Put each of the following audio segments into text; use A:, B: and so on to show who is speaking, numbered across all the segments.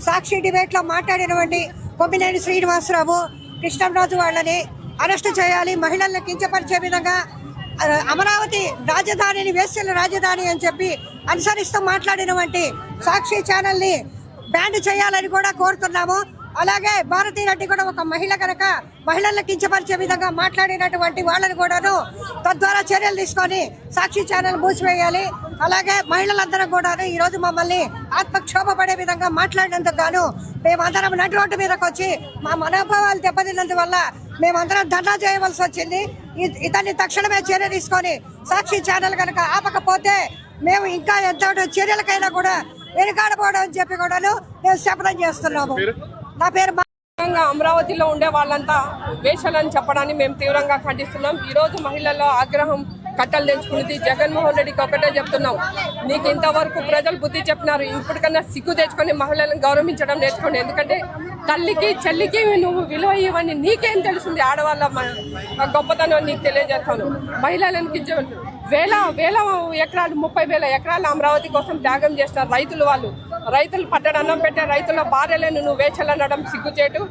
A: సాక్షి డిబేట్లో మాట్లాడినటువంటి కొమ్మినేని శ్రీనివాసరావు కృష్ణంరాజు వాళ్ళని అరెస్ట్ చేయాలి మహిళలను కించపరిచే విధంగా అమరావతి రాజధానిని వేశ్యల రాజధాని అని చెప్పి అనుసరిస్తూ మాట్లాడినవంటి సాక్షి ఛానల్ని బ్యాన్ చేయాలని కూడా కోరుతున్నాము. అలాగే భారతీ రెడ్డి కూడా ఒక మహిళ కనుక మహిళలను కించపరిచే విధంగా మాట్లాడినటువంటి వాళ్ళని కూడాను తద్వారా చర్యలు తీసుకొని సాక్షి ఛానల్ మూసివేయాలి. అలాగే మహిళలందరం కూడాను ఈరోజు మమ్మల్ని ఆత్మక్షోభ పడే విధంగా మాట్లాడినందుకు గాను మేమందరం నటు రోడ్డు మీదకి వచ్చి మా మనోభావాలు దెబ్బతిన్నందువల్ల మేమందరం ధర్నా చేయవలసి వచ్చింది. ఇతన్ని తక్షణమే చర్య తీసుకొని సాక్షి ఛానల్ కనుక ఆపకపోతే మేము ఇంకా ఎంత చర్యలకైనా కూడా వెనుకాడబోవడం అని చెప్పి కూడాను మేము శపథం చేస్తున్నాము. నా పేరు
B: అమరావతిలో ఉండే వాళ్ళంతా వేషాలని చెప్పడాన్ని మేము తీవ్రంగా ఖండిస్తున్నాం. ఈ రోజు మహిళల్లో ఆగ్రహం కట్టలు తెచ్చుకున్నది జగన్మోహన్ రెడ్డికి ఒకటే చెప్తున్నాం. నీకు ఇంతవరకు ప్రజలు బుద్ధి చెప్పినారు. ఇప్పటికన్నా సిగ్గు తెచ్చుకొని మహిళలను గౌరవించడం నేర్చుకోండి. ఎందుకంటే తల్లికి చెల్లికి నువ్వు విలువ ఇవ్వని నీకేం తెలుస్తుంది? ఆడవాళ్ళ గొప్పతనం నీకు తెలియజేస్తాను. మహిళలను కించ వేల వేల ఎకరాలు ముప్పై వేల ఎకరాలు అమరావతి కోసం త్యాగం చేస్తారు రైతులు వాళ్ళు. రైతులు పట్టడం అన్నం పెట్టే రైతుల భార్యలను నువ్వు వేచలనడం సిగ్గుచేటు.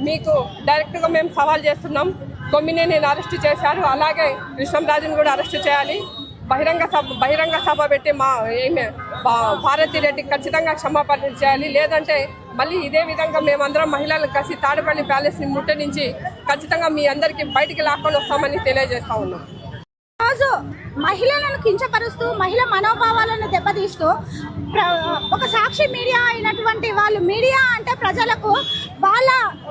B: మీకు డైరెక్ట్గా మేము సవాల్ చేస్తున్నాం. కొమ్మినేని అరెస్ట్ చేశారు. అలాగే కృష్ణంరాజును కూడా అరెస్ట్ చేయాలి. బహిరంగ సభ బహిరంగ సభ పెట్టి మా ఏమి భా- ఖచ్చితంగా క్షమాపణ చేయాలి. లేదంటే మళ్ళీ ఇదే విధంగా మేమందరం మహిళలు కలిసి తాడపల్లి ప్యాలెస్ని ముట్టడించి ఖచ్చితంగా మీ అందరికీ బయటికి లాక్కొని వస్తామని తెలియజేస్తా ఉన్నాం.
C: రోజు మహిళలను కించపరుస్తూ మహిళ మనోభావాలను దెబ్బతీస్తూ ప్ర- ఒక సాక్షి మీడియా అయినటువంటి వాళ్ళు మీడియా అంటే ప్రజలకు వాళ్ళ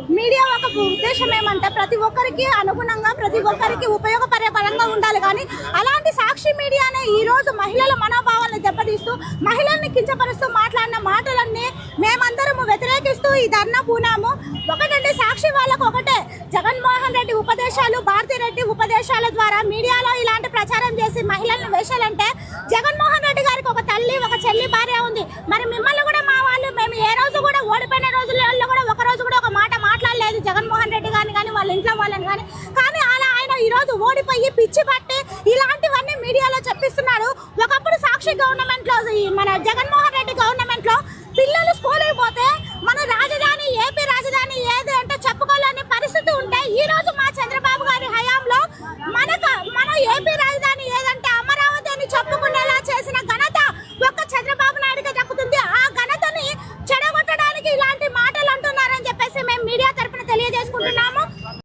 C: మీడియా ఒక ఉద్దేశం ఏమంటే ప్రతి ఒక్కరికి అనుగుణంగా ప్రతి ఒక్కరికి ఉపయోగపడే పరంగా ఉండాలి. కానీ అలాంటి సాక్షి మీడియానే ఈరోజు మహిళల మనోభావాలను దెబ్బతీస్తూ మహిళల్ని కించపరుస్తూ మాట్లాడిన మాటలన్నీ వ్యతిరేకిస్తూ ఈ ధర్నా పూనాము? ఒకటంటే సాక్షి వాళ్ళకు ఒకటే. జగన్మోహన్ రెడ్డి ఉపదేశాలు భారతీ రెడ్డి ఉపదేశాల ద్వారా మీడియాలో ఇలాంటి ప్రచారం చేసి మహిళలను వేశాలంటే జగన్మోహన్ రెడ్డి గారికి ఒక తల్లి ఒక చెల్లి భార్య ఉంది. మరి మిమ్మల్ని కూడా మా వాళ్ళు మేము ఏ రోజు కూడా ఓడిపోయిన రోజులలో కూడా ఒక రోజు కూడా ఒక మాట మాట్లాడలేదు జగన్మోహన్ రెడ్డి గారిని కానీ వాళ్ళ ఇంట్లో వాళ్ళని కానీ. కానీ అలా ఆయన ఈ రోజు ఓడిపోయి పిచ్చి పట్టి ఇలాంటివన్నీ మీడియాలో చెప్పిస్తున్నాడు ఒకప్పుడు సాక్షి గవర్నమెంట్లో మన జగన్మోహన్ రెడ్డి గవర్నమెంట్లో పిల్లలు